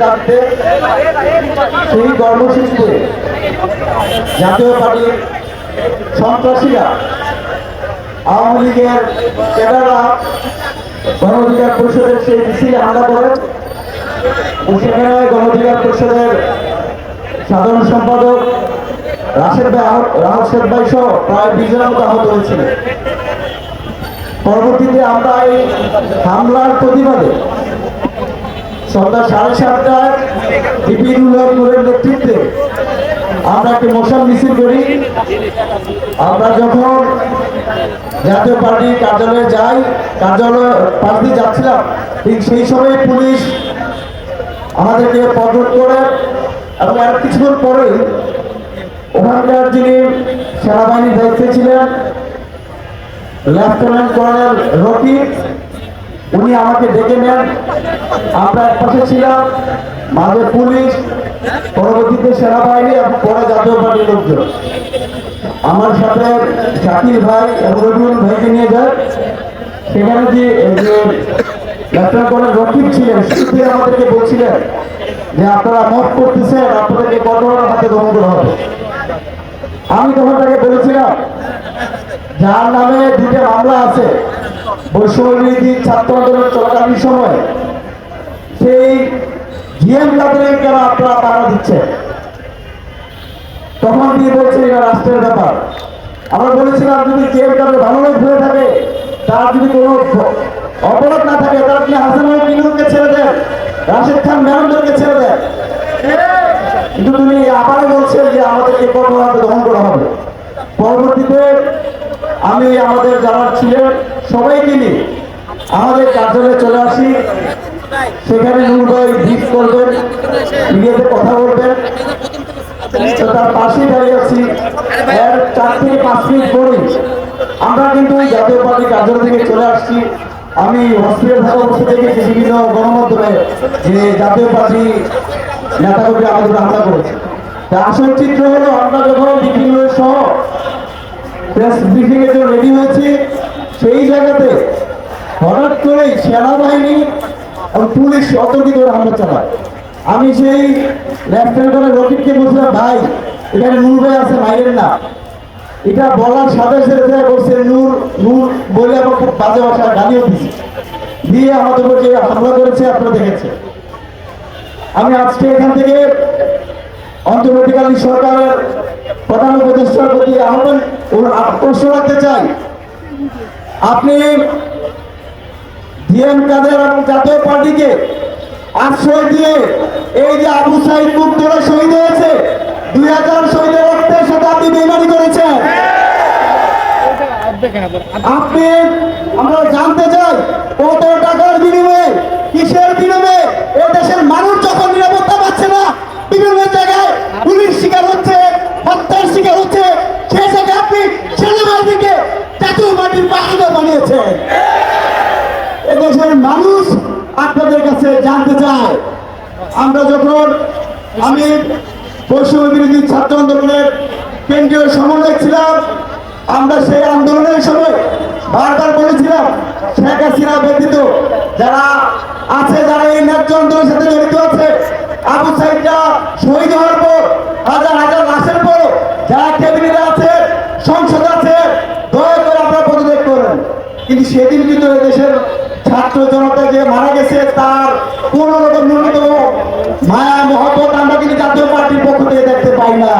দাবিতে সেই কর্মসূচিতে জাতীয় পার্টির সন্ত্রাসীরা আওয়ামী লীগের পরিষদের সেই মিছিলে হামলা করেন সেখানে পরিষদের সাধারণ সম্পাদক রাশেদ ভাই ভাই সহ প্রায় বিশ জনের মতো আহত হয়েছিলেন। পরবর্তীতে আমরা এই হামলার প্রতিবাদে সন্ধ্যা সাড়ে সাতটায় বিপিনুল্লাহ নূরের নেতৃত্বে আমরা একটি মশাল মিছিল করি। আমরা যখন জাতীয় পার্টির কার্যালয়ে যাই, কার্যালয়ে দিয়ে যাচ্ছিলাম, ঠিক সেই সময় পুলিশ আমাদেরকে পদরোধ করে এবং আর কিছুক্ষণ পরেই ওখানকার যিনি সেনাবাহিনীর দায়িত্বে ছিলেন, লেফটেন্যান্ট কর্নেল রকিব উনি আমাকে ডেকে নেন। আমরা এক পাশে ছিলাম, মাঝে পুলিশ, পরবর্তীতে সেনাবাহিনী এবং পরে জাতীয় পার্টির লোকজন। আমার সাথে জাকির ভাই এবং রবিউল ভাইকে নিয়ে যায়। সেখানে যে লেফটেন্যান্ট কর্নেল রকিব ছিলেন শুরুতে আমাদেরকে বলছিলেন যে আপনারা মত করতেছেন, আপনাদেরকে কঠোর হাতে গ্রহণ করা হবে? আমি তখন তাকে বলেছিলাম, যার নামে দুটো মামলা আছে বৈষম্যবিরোধী ছাত্র আন্দোলন চলাকালীন সময় সেই জিএম কাদের কেন আপনারা পাড়া দিচ্ছেন। তখন দিয়ে বলছে এটা রাষ্ট্রের ব্যাপার। আমরা বলেছিলাম, যদি জিএম কাদের লোক হয়ে থাকে, তার যদি কোনো অপরাধ না থাকে, তার আপনি হাসান মিনুকে ছেড়ে দেন, রাশেদ খান মেহমুদকে ছেড়ে দেন। কিন্তু তুমি আবারও বলছেন যে, আমাদেরকে কঠোর হাতে দমন করা হবে। পরবর্তীতে আমি আমাদের যারা ছিলেন সবাইকে নিয়ে আমাদের কার্যালয়ে চলে আসি। সেখানে ভিট করবেন মিডিয়াতে কথা বলবেন। তার পাশেই দাঁড়িয়ে আছি। চার থেকে পাঁচ মিনিট পরেই আমরা কিন্তু জাতীয় পার্টির কার্যালয় থেকে চলে আসছি। আমি হসপিটাল থাকা অবস্থা দেখেছি বিভিন্ন গণমাধ্যমে যে জাতীয় পার্টি নেতাকর্মী আমাদের হামলা করেছে। তা আসল চিত্র হলো আমরা যখন বিভিন্ন সহ প্রেস জন্য রেডি হয়েছি সেই জায়গাতে হঠাৎ করেই সেনাবাহিনী পুলিশ অতর্কিত করে হামলা চালায়। আমি সেই লেফটেন্যান্ট কর্নেল রকিবকে বলছিলাম, ভাই, এখানে নূর ভাই আছে, মাইরেন না। এটা বলার সাথে সাথে করছে, নূর নূর বলে আমার খুব বাজে ভাষা গালিও দিচ্ছে। দিয়ে আমাদের উপর যে হামলা করেছে, আপনারা দেখেছে আমি আজকে এখান থেকে অন্তর্বর্তীকালীন সরকারের প্রধান উপদেষ্টার প্রতি আহ্বান প্রশ্ন রাখতে চাই। আপনি ডিএম কাদের এবং জাতীয় পার্টিকে আশ্রয় দিয়ে এই যে আবু সাইদ মুক্তরা শহীদ হয়েছে দুই হাজার শহীদের রক্তের সাথে আপনি বেমানি করেছেন। আপনি আমরা জানতে চাই আপনাদের কাছে জানতে চাই, আমরা যখন আমি বৈষম্য বিরোধী ছাত্র আন্দোলনের কেন্দ্রীয় সমন্বয় ছিলাম, আমরা সেই আন্দোলনের সময় বারবার বলেছিলাম, শেখ হাসিনা ব্যতীত যারা আছে, যারা এই ন্যায্য আন্দোলনের সাথে জড়িত আছে, আবু সাইদরা শহীদ হওয়ার পর, হাজার হাজার লাশের পর যারা ক্যাবিনেটে আছে, সংসদ আছে, দয়া করে আপনারা পদত্যাগ করেন। কিন্তু সেদিন কিন্তু দেশের ছাত্র জনতা যে মারা গেছে, তার কোন রকম ন্যূনতম মায়া, মহব্বত আমরা কিন্তু জাতীয় পার্টির পক্ষ থেকে দেখতে পাই না